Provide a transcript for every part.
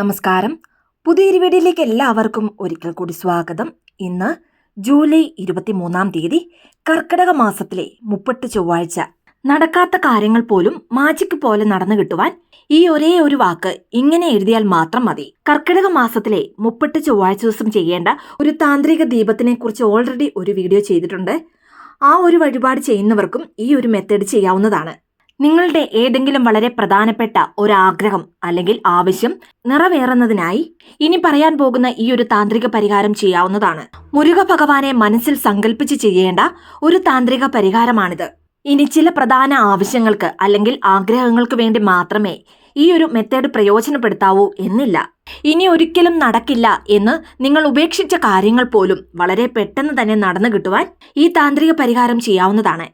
നമസ്കാരം. പുതിയൊരു വീഡിയോയിലേക്ക് എല്ലാവർക്കും ഒരിക്കൽ കൂടി സ്വാഗതം. ഇന്ന് ജൂലൈ ഇരുപത്തിമൂന്നാം തീയതി കർക്കിടക മാസത്തിലെ മുപ്പട്ട് ചൊവ്വാഴ്ച. നടക്കാത്ത കാര്യങ്ങൾ പോലും മാജിക് പോലെ നടന്നു കിട്ടുവാൻ ഈ ഒരേ ഒരു വാക്ക് ഇങ്ങനെ എഴുതിയാൽ മാത്രം മതി. കർക്കിടക മാസത്തിലെ മുപ്പട്ട് ചൊവ്വാഴ്ച ദിവസം ചെയ്യേണ്ട ഒരു താന്ത്രിക ദീപത്തിനെ കുറിച്ച് ഓൾറെഡി ഒരു വീഡിയോ ചെയ്തിട്ടുണ്ട്. ആ ഒരു വഴിപാട് ചെയ്യുന്നവർക്കും ഈ ഒരു മെത്തേഡ് ചെയ്യാവുന്നതാണ്. നിങ്ങളുടെ ഏതെങ്കിലും വളരെ പ്രധാനപ്പെട്ട ഒരാഗ്രഹം അല്ലെങ്കിൽ ആവശ്യം നിറവേറുന്നതിനായി ഇനി പറയാൻ പോകുന്ന ഈ ഒരു താന്ത്രിക പരിഹാരം ചെയ്യാവുന്നതാണ്. മുരുക ഭഗവാനെ മനസ്സിൽ സങ്കല്പിച്ച് ചെയ്യേണ്ട ഒരു താന്ത്രിക പരിഹാരമാണിത്. ഇനി ചില പ്രധാന ആവശ്യങ്ങൾക്ക് അല്ലെങ്കിൽ ആഗ്രഹങ്ങൾക്ക് വേണ്ടി മാത്രമേ ഈ ഒരു മെത്തേഡ് പ്രയോജനപ്പെടുത്താവൂ എന്നില്ല. ഇനി ഒരിക്കലും നടക്കില്ല എന്ന് നിങ്ങൾ ഉപേക്ഷിച്ച കാര്യങ്ങൾ പോലും വളരെ പെട്ടെന്ന് തന്നെ നടന്നു കിട്ടുവാൻ ഈ താന്ത്രിക പരിഹാരം ചെയ്യാവുന്നതാണ്.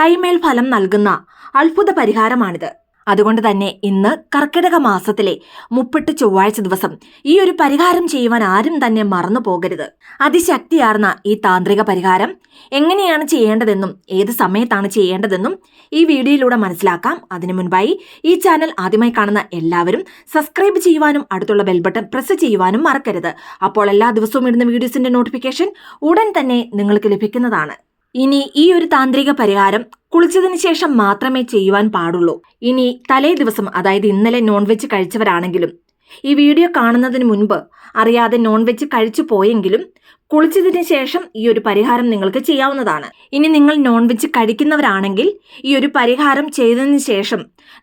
കൈമേൽ ഫലം നൽകുന്ന അത്ഭുത പരിഹാരമാണിത് അതുകൊണ്ട് തന്നെ ഇന്ന് കർക്കിടക മാസത്തിലെ മുപ്പെട്ട് ചൊവ്വാഴ്ച ദിവസം ഈ ഒരു പരിഹാരം ചെയ്യുവാൻ ആരും തന്നെ മറന്നു പോകരുത്. അതിശക്തിയാർന്ന ഈ താന്ത്രിക പരിഹാരം എങ്ങനെയാണ് ചെയ്യേണ്ടതെന്നും ഏത് സമയത്താണ് ചെയ്യേണ്ടതെന്നും ഈ വീഡിയോയിലൂടെ മനസ്സിലാക്കാം. അതിനു മുൻപായി ഈ ചാനൽ ആദ്യമായി കാണുന്ന എല്ലാവരും സബ്സ്ക്രൈബ് ചെയ്യുവാനും അടുത്തുള്ള ബെൽ ബട്ടൺ പ്രസ് ചെയ്യുവാനും മറക്കരുത്. അപ്പോൾ എല്ലാ ദിവസവും ഇടുന്ന വീഡിയോസിന്റെ നോട്ടിഫിക്കേഷൻ ഉടൻ തന്നെ നിങ്ങൾക്ക് ലഭിക്കുന്നതാണ്. ഇനി ഈ ഒരു താന്ത്രിക പരിഹാരം കുളിച്ചതിന് ശേഷം മാത്രമേ ചെയ്യുവാൻ പാടുള്ളൂ. ഇനി തലേ ദിവസം അതായത് ഇന്നലെ നോൺ വെജ് കഴിച്ചവരാണെങ്കിലും ഈ വീഡിയോ കാണുന്നതിന് മുൻപ് അറിയാതെ നോൺ വെജ് കഴിച്ചു പോയെങ്കിലും കുളിച്ചതിന് ശേഷം ഈ ഒരു പരിഹാരം നിങ്ങൾക്ക് ചെയ്യാവുന്നതാണ്. ഇനി നിങ്ങൾ നോൺ വെജ് കഴിക്കുന്നവരാണെങ്കിൽ ഈ ഒരു പരിഹാരം ചെയ്തതിന് ശേഷം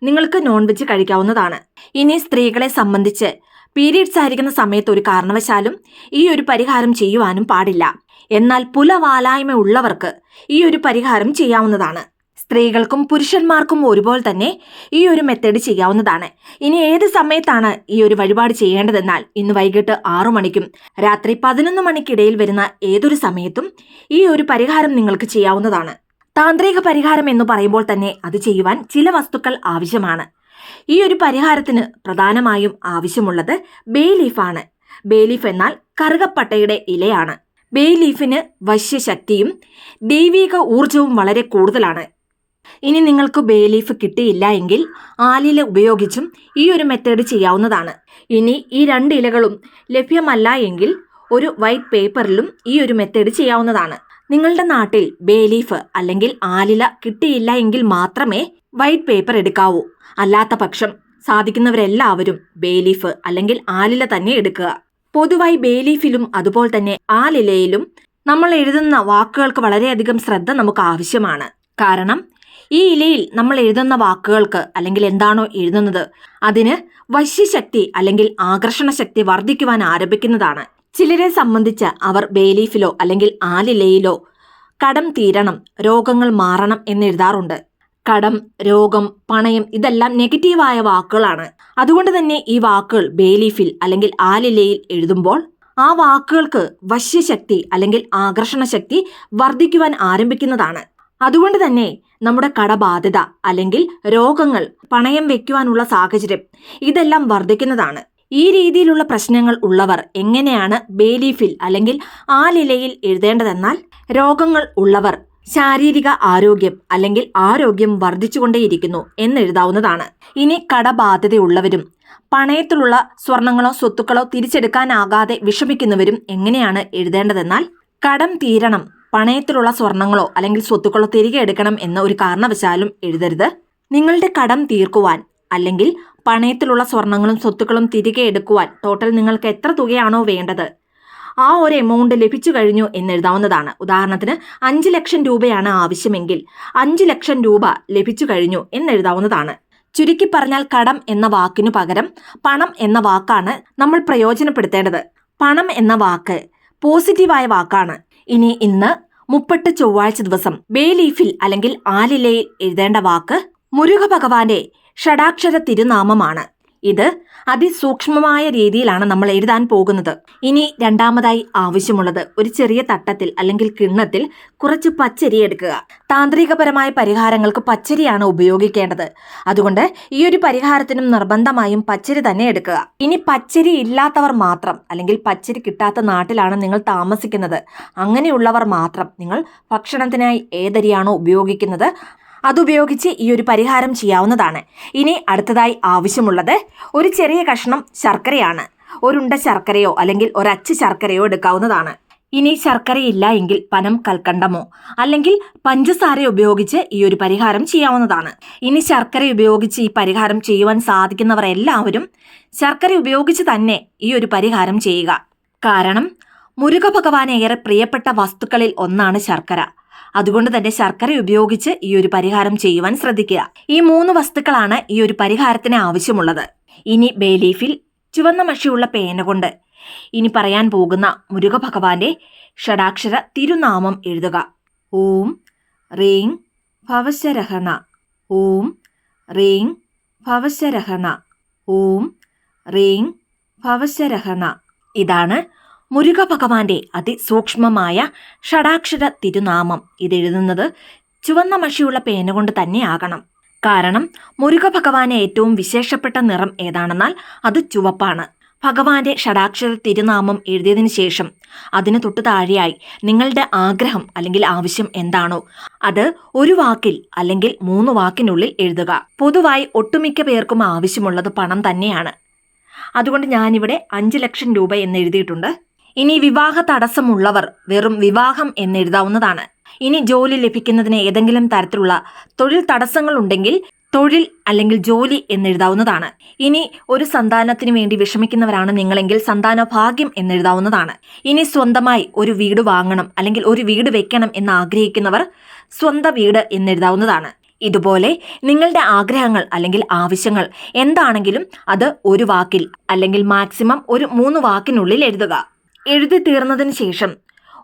നിങ്ങൾക്ക് നോൺ വെജ് കഴിക്കാവുന്നതാണ്. ഇനി സ്ത്രീകളെ സംബന്ധിച്ച് പീരീഡ്സ് ആയിരിക്കുന്ന സമയത്ത് ഒരു കാരണവശാലും ഈ ഒരു പരിഹാരം ചെയ്യുവാനും പാടില്ല. എന്നാൽ പുലവാലായ്മ ഉള്ളവർക്ക് ഈ ഒരു പരിഹാരം ചെയ്യാവുന്നതാണ്. സ്ത്രീകൾക്കും പുരുഷന്മാർക്കും ഒരുപോലെ തന്നെ ഈ ഒരു മെത്തേഡ് ചെയ്യാവുന്നതാണ്. ഇനി ഏത് സമയത്താണ് ഈ ഒരു വഴിപാട് ചെയ്യേണ്ടതെന്നാൽ ഇന്ന് വൈകിട്ട് ആറു മണിക്കും രാത്രി പതിനൊന്ന് മണിക്കിടയിൽ വരുന്ന ഏതൊരു സമയത്തും ഈ ഒരു പരിഹാരം നിങ്ങൾക്ക് ചെയ്യാവുന്നതാണ്. താന്ത്രിക പരിഹാരം എന്ന് പറയുമ്പോൾ തന്നെ അത് ചെയ്യുവാൻ ചില വസ്തുക്കൾ ആവശ്യമാണ്. ഈ ഒരു പരിഹാരത്തിന് പ്രധാനമായും ആവശ്യമുള്ളത് ബേ ലീഫാണ്. ബേ ലീഫ് എന്നാൽ കറുകപ്പട്ടയുടെ ഇലയാണ്. ബേ ലീഫിന് വശ്യശക്തിയും ദൈവിക ഊർജവും വളരെ കൂടുതലാണ്. ഇനി നിങ്ങൾക്ക് ബേ ലീഫ് കിട്ടിയില്ല എങ്കിൽ ആലില ഉപയോഗിച്ചും ഈ ഒരു മെത്തേഡ് ചെയ്യാവുന്നതാണ്. ഇനി ഈ രണ്ട് ഇലകളും ലഭ്യമല്ല എങ്കിൽ ഒരു വൈറ്റ് പേപ്പറിലും ഈ ഒരു മെത്തേഡ് ചെയ്യാവുന്നതാണ്. നിങ്ങളുടെ നാട്ടിൽ ബേ ലീഫ് അല്ലെങ്കിൽ ആലില കിട്ടിയില്ല എങ്കിൽ മാത്രമേ വൈറ്റ് പേപ്പർ എടുക്കാവൂ. അല്ലാത്ത പക്ഷം സാധിക്കുന്നവരെല്ലാവരും ബേ ലീഫ് അല്ലെങ്കിൽ ആലില തന്നെ എടുക്കുക. പൊതുവായി ബേലീഫിലും അതുപോലെ തന്നെ ആ ലിലയിലും നമ്മൾ എഴുതുന്ന വാക്കുകൾക്ക് വളരെയധികം ശ്രദ്ധ നമുക്ക് ആവശ്യമാണ്. കാരണം ഈ ഇലയിൽ നമ്മൾ എഴുതുന്ന വാക്കുകൾക്ക് അല്ലെങ്കിൽ എന്താണോ എഴുതുന്നത് അതിന് വശ്യശക്തി അല്ലെങ്കിൽ ആകർഷണ ശക്തി വർദ്ധിക്കുവാൻ ആരംഭിക്കുന്നതാണ്. ചിലരെ സംബന്ധിച്ച് അവർ ബേലീഫിലോ അല്ലെങ്കിൽ ആലിലയിലോ കടം തീരണം രോഗങ്ങൾ മാറണം എന്നെഴുതാറുണ്ട് കടം രോഗം പണയം ഇതെല്ലാം നെഗറ്റീവായ വാക്കുകളാണ്. അതുകൊണ്ട് തന്നെ ഈ വാക്കുകൾ ബേലീഫിൽ അല്ലെങ്കിൽ ആലിലയിൽ എഴുതുമ്പോൾ ആ വാക്കുകൾക്ക് വശ്യശക്തി അല്ലെങ്കിൽ ആകർഷണ ശക്തി വർദ്ധിക്കുവാൻ ആരംഭിക്കുന്നതാണ്. അതുകൊണ്ട് തന്നെ നമ്മുടെ കടബാധ്യത അല്ലെങ്കിൽ രോഗങ്ങൾ പണയം വെക്കുവാനുള്ള സാഹചര്യം ഇതെല്ലാം വർദ്ധിക്കുന്നതാണ്. ഈ രീതിയിലുള്ള പ്രശ്നങ്ങൾ ഉള്ളവർ എങ്ങനെയാണ് ബേലീഫിൽ അല്ലെങ്കിൽ ആ ആലിലയിൽ എഴുതേണ്ടതെന്നാൽ രോഗങ്ങൾ ഉള്ളവർ ശാരീരിക ആരോഗ്യം അല്ലെങ്കിൽ ആരോഗ്യം വർദ്ധിച്ചുകൊണ്ടേയിരിക്കുന്നു എന്നെഴുതാവുന്നതാണ്. ഇനി കടബാധ്യതയുള്ളവരും പണയത്തിലുള്ള സ്വർണങ്ങളോ സ്വത്തുക്കളോ തിരിച്ചെടുക്കാനാകാതെ വിഷമിക്കുന്നവരും എങ്ങനെയാണ് എഴുതേണ്ടതെന്നാൽ കടം തീരണം പണയത്തിലുള്ള സ്വർണങ്ങളോ അല്ലെങ്കിൽ സ്വത്തുക്കളോ തിരികെ എടുക്കണം എന്ന ഒരു കാരണവശാലും എഴുതരുത്. നിങ്ങളുടെ കടം തീർക്കുവാൻ അല്ലെങ്കിൽ പണയത്തിലുള്ള സ്വർണങ്ങളും സ്വത്തുക്കളും തിരികെ എടുക്കുവാൻ ടോട്ടൽ നിങ്ങൾക്ക് എത്ര തുകയാണോ വേണ്ടത്? ആ ഒരു എമൗണ്ട് ലഭിച്ചു കഴിഞ്ഞു എന്നെഴുതാവുന്നതാണ് ഉദാഹരണത്തിന് അഞ്ച് ലക്ഷം രൂപയാണ് ആവശ്യമെങ്കിൽ അഞ്ച് ലക്ഷം രൂപ ലഭിച്ചു കഴിഞ്ഞു എന്നെഴുതാവുന്നതാണ് ചുരുക്കി പറഞ്ഞാൽ കടം എന്ന വാക്കിനു പകരം പണം എന്ന വാക്കാണ് നമ്മൾ പ്രയോജനപ്പെടുത്തേണ്ടത്. പണം എന്ന വാക്ക് പോസിറ്റീവായ വാക്കാണ്. ഇനി ഇന്ന് മുപ്പട്ട് ചൊവ്വാഴ്ച ദിവസം ബേലീഫിൽ അല്ലെങ്കിൽ ആലിലയിൽ എഴുതേണ്ട വാക്ക് മുരുക ഭഗവാന്റെ ഷടാക്ഷര തിരുനാമമാണ് ഇത് അതിസൂക്ഷ്മമായ രീതിയിലാണ് നമ്മൾ എഴുതാൻ പോകുന്നത്. ഇനി രണ്ടാമതായി ആവശ്യമുള്ളത് ഒരു ചെറിയ തട്ടത്തിൽ അല്ലെങ്കിൽ കിണ്ണത്തിൽ കുറച്ച് പച്ചരി എടുക്കുക. താന്ത്രികപരമായ പരിഹാരങ്ങൾക്ക് പച്ചരിയാണ് ഉപയോഗിക്കേണ്ടത്. അതുകൊണ്ട് ഈ ഒരു പരിഹാരത്തിനും നിർബന്ധമായും പച്ചരി തന്നെ എടുക്കുക. ഇനി പച്ചരി ഇല്ലാത്തവർ മാത്രം അല്ലെങ്കിൽ പച്ചരി കിട്ടാത്ത നാട്ടിലാണ് നിങ്ങൾ താമസിക്കുന്നത്. അങ്ങനെയുള്ളവർ മാത്രം നിങ്ങൾ ഭക്ഷണത്തിനായി ഏതരിയാണോ ഉപയോഗിക്കുന്നത് അതുപയോഗിച്ച് ഈ ഒരു പരിഹാരം ചെയ്യാവുന്നതാണ്. ഇനി അടുത്തതായി ആവശ്യമുള്ളത് ഒരു ചെറിയ കഷ്ണം ശർക്കരയാണ്. ഒരുണ്ട ശർക്കരയോ അല്ലെങ്കിൽ ഒരച്ച് ശർക്കരയോ എടുക്കാവുന്നതാണ്. ഇനി ശർക്കരയില്ല എങ്കിൽ പനം കൽക്കണ്ടമോ അല്ലെങ്കിൽ പഞ്ചസാര ഉപയോഗിച്ച് ഈ ഒരു പരിഹാരം ചെയ്യാവുന്നതാണ്. ഇനി ശർക്കര ഉപയോഗിച്ച് ഈ പരിഹാരം ചെയ്യുവാൻ സാധിക്കുന്നവർ എല്ലാവരും ശർക്കര ഉപയോഗിച്ച് തന്നെ ഈ ഒരു പരിഹാരം ചെയ്യുക. കാരണം മുരുക ഭഗവാൻ ഏറെ പ്രിയപ്പെട്ട വസ്തുക്കളിൽ ഒന്നാണ് ശർക്കര. അതുകൊണ്ട് തന്നെ ശർക്കര ഉപയോഗിച്ച് ഈ ഒരു പരിഹാരം ചെയ്യുവാൻ ശ്രദ്ധിക്കുക. ഈ മൂന്ന് വസ്തുക്കളാണ് ഈ ഒരു പരിഹാരത്തിന് ആവശ്യമുള്ളത്. ഇനി ബേലീഫിൽ ചുവന്ന മഷിയുള്ള പേന കൊണ്ട് ഇനി പറയാൻ പോകുന്ന മുരുക ഭഗവാന്റെ ഷടാക്ഷര തിരുനാമം എഴുതുക. ഓം റീങ് ഭവശരഹണ. ഓം റീങ് ഭവശരഹണ. ഓം റീങ് ഭവശരഹണ. ഇതാണ് മുരുക ഭഗവാന്റെ അതിസൂക്ഷ്മമായ ഷടാക്ഷര തിരുനാമം ഇതെഴുതുന്നത് ചുവന്ന മഷിയുള്ള പേന കൊണ്ട് തന്നെയാകണം. കാരണം മുരുക ഭഗവാന് ഏറ്റവും വിശേഷപ്പെട്ട നിറം ഏതാണെന്നാൽ അത് ചുവപ്പാണ്. ഭഗവാന്റെ ഷടാക്ഷര തിരുനാമം എഴുതിയതിനു ശേഷം അതിന് തൊട്ടു താഴെയായി നിങ്ങളുടെ ആഗ്രഹം അല്ലെങ്കിൽ ആവശ്യം എന്താണോ അത് ഒരു വാക്കിൽ അല്ലെങ്കിൽ മൂന്ന് വാക്കിനുള്ളിൽ എഴുതുക. പൊതുവായി ഒട്ടുമിക്ക പേർക്കും ആവശ്യമുള്ളത് പണം തന്നെയാണ്. അതുകൊണ്ട് ഞാനിവിടെ അഞ്ച് ലക്ഷം രൂപ എന്ന് എഴുതിയിട്ടുണ്ട്. ഇനി വിവാഹ തടസ്സമുള്ളവർ വെറും വിവാഹം എന്നെഴുതാവുന്നതാണ്. ഇനി ജോലി ലഭിക്കുന്നതിന് ഏതെങ്കിലും തരത്തിലുള്ള തൊഴിൽ തടസ്സങ്ങൾ ഉണ്ടെങ്കിൽ തൊഴിൽ അല്ലെങ്കിൽ ജോലി എന്നെഴുതാവുന്നതാണ്. ഇനി ഒരു സന്താനത്തിന് വേണ്ടി വിഷമിക്കുന്നവരാണ് നിങ്ങളെങ്കിൽ സന്താന ഭാഗ്യം എന്നെഴുതാവുന്നതാണ്. ഇനി സ്വന്തമായി ഒരു വീട് വാങ്ങണം അല്ലെങ്കിൽ ഒരു വീട് വെക്കണം എന്ന് ആഗ്രഹിക്കുന്നവർ സ്വന്തം വീട് എന്നെഴുതാവുന്നതാണ്. ഇതുപോലെ നിങ്ങളുടെ ആഗ്രഹങ്ങൾ അല്ലെങ്കിൽ ആവശ്യങ്ങൾ എന്താണെങ്കിലും അത് ഒരു വാക്കിൽ അല്ലെങ്കിൽ മാക്സിമം ഒരു മൂന്ന് വാക്കിനുള്ളിൽ എഴുതുക. എഴുതി തീർന്നതിന് ശേഷം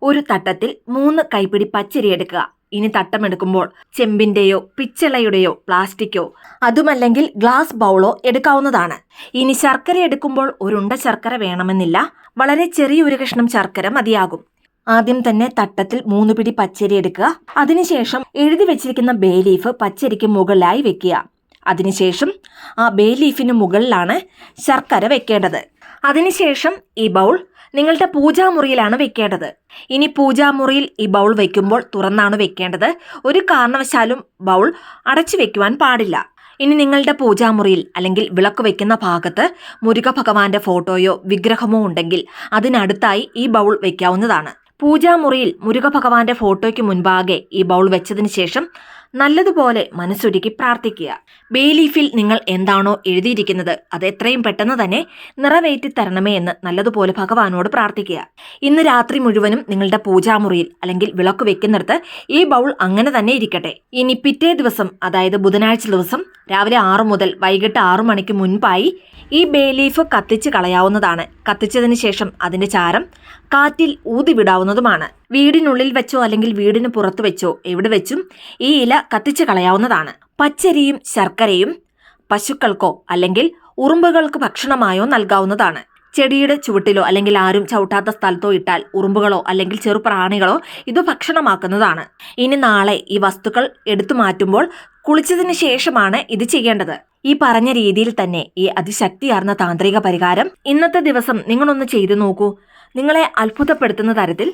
ഒരു തട്ടത്തിൽ മൂന്ന് കൈപ്പിടി പച്ചരി എടുക്കുക. ഇനി തട്ടമെടുക്കുമ്പോൾ ചെമ്പിന്റെയോ പിച്ചളയുടെയോ പ്ലാസ്റ്റിക്കോ അതുമല്ലെങ്കിൽ ഗ്ലാസ് ബൗളോ എടുക്കാവുന്നതാണ്. ഇനി ശർക്കര എടുക്കുമ്പോൾ ഒരുണ്ട ശർക്കര വേണമെന്നില്ല. വളരെ ചെറിയൊരു കഷ്ണം ശർക്കര മതിയാകും. ആദ്യം തന്നെ തട്ടത്തിൽ മൂന്ന് പിടി പച്ചരി എടുക്കുക. അതിനുശേഷം എഴുതി വെച്ചിരിക്കുന്ന ബേ ലീഫ് പച്ചരിക്ക് മുകളിലായി വെക്കുക. അതിനുശേഷം ആ ബേ ലീഫിന് മുകളിലാണ് ശർക്കര വെക്കേണ്ടത്. അതിനുശേഷം ഈ ബൗൾ നിങ്ങളുടെ പൂജാമുറിയിലാണ് വെക്കേണ്ടത്. ഇനി പൂജാമുറിയിൽ ഈ ബൗൾ വെക്കുമ്പോൾ തുറന്നാണ് വെക്കേണ്ടത്. ഒരു കാരണവശാലും ബൗൾ അടച്ചു വെക്കുവാൻ പാടില്ല. ഇനി നിങ്ങളുടെ പൂജാമുറിയിൽ അല്ലെങ്കിൽ വിളക്ക് വെക്കുന്ന ഭാഗത്ത് മുരുക ഭഗവാന്റെ ഫോട്ടോയോ വിഗ്രഹമോ ഉണ്ടെങ്കിൽ അതിനടുത്തായി ഈ ബൗൾ വെക്കാവുന്നതാണ്. പൂജാമുറിയിൽ മുരുക ഭഗവാന്റെ ഫോട്ടോയ്ക്ക് മുൻപാകെ ഈ ബൗൾ വെച്ചതിന് ശേഷം നല്ലതുപോലെ മനസ്സൊരുക്കി പ്രാർത്ഥിക്കുക. ബേലീഫിൽ നിങ്ങൾ എന്താണോ എഴുതിയിരിക്കുന്നത് അത് എത്രയും പെട്ടെന്ന് തന്നെ നിറവേറ്റി തരണമേ എന്ന് നല്ലതുപോലെ ഭഗവാനോട് പ്രാർത്ഥിക്കുക. ഇന്ന് രാത്രി മുഴുവനും നിങ്ങളുടെ പൂജാമുറിയിൽ അല്ലെങ്കിൽ വിളക്ക് വെക്കുന്നിടത്ത് ഈ ബൗൾ അങ്ങനെ തന്നെ ഇരിക്കട്ടെ. ഇനി പിറ്റേ ദിവസം അതായത് ബുധനാഴ്ച ദിവസം രാവിലെ ആറു മുതൽ വൈകിട്ട് ആറു മണിക്ക് മുൻപായി ഈ ബേലീഫ് കത്തിച്ച് കളയാവുന്നതാണ്. കത്തിച്ചതിന് ശേഷം അതിന്റെ ചാരം കാറ്റിൽ ഊതിവിടാവുന്നതുമാണ്. വീടിനുള്ളിൽ വെച്ചോ അല്ലെങ്കിൽ വീടിന് പുറത്ത് വെച്ചോ എവിടെ വെച്ചും ഈ ഇല കത്തിച്ചു കളയാവുന്നതാണ്. പച്ചരിയും ശർക്കരയും പശുക്കൾക്കോ അല്ലെങ്കിൽ ഉറുമ്പുകൾക്ക് ഭക്ഷണമായോ നൽകാവുന്നതാണ്. ചെടിയുടെ ചുവട്ടിലോ അല്ലെങ്കിൽ ആരും ചവിട്ടാത്ത സ്ഥലത്തോ ഇട്ടാൽ ഉറുമ്പുകളോ അല്ലെങ്കിൽ ചെറു പ്രാണികളോ ഇത് ഭക്ഷണമാക്കുന്നതാണ്. ഇനി നാളെ ഈ വസ്തുക്കൾ എടുത്തു മാറ്റുമ്പോൾ കുളിച്ചതിന് ശേഷമാണ് ഇത് ചെയ്യേണ്ടത്. ഈ പറഞ്ഞ രീതിയിൽ തന്നെ ഈ അതിശക്തിയാർന്ന താന്ത്രിക പരിഹാരം ഇന്നത്തെ ദിവസം നിങ്ങളൊന്ന് ചെയ്തു നോക്കൂ. നിങ്ങളെ അത്ഭുതപ്പെടുത്തുന്ന തരത്തിൽ